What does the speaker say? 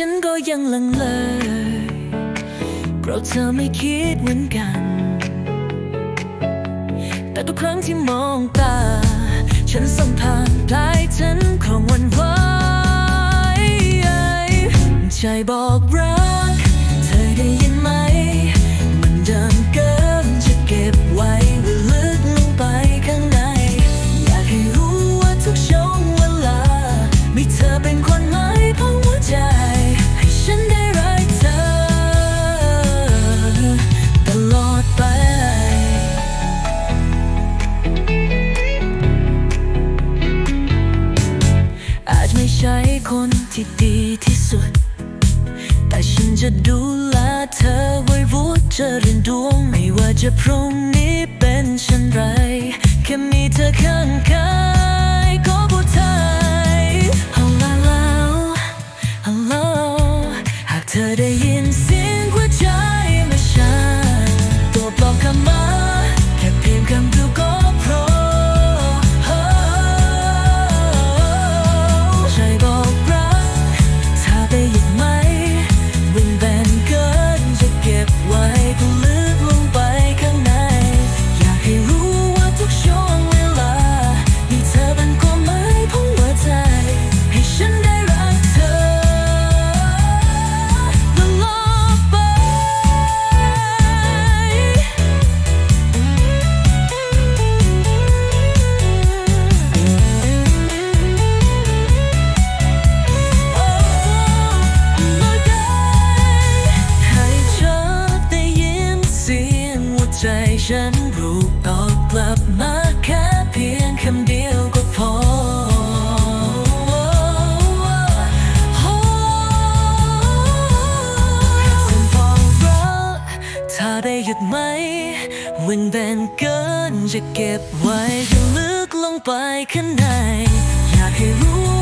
ฉันก็ยังลังเลเพราะเธอไม่คิดเหมือนกัน แต่ทุกครั้งที่มองตา ฉันสัมผัสปลายฉันของวันไหวใจบอกรัก คนที่ดีที่สุด แต่ฉันจะดูแลเธอไว้รู้จะเรียนดวงไม่ว่าจะพรุ่งนี้เป็นฉัน ใจฉันรู้ตอบกลับมาแค่เพียงคำเดียวก็พอฉันบอกรักถ้าได้หยุดไหมวิ่งแบนเกินจะเก็บไว้ให้ลึกลงไปข้างใน อยากให้รู้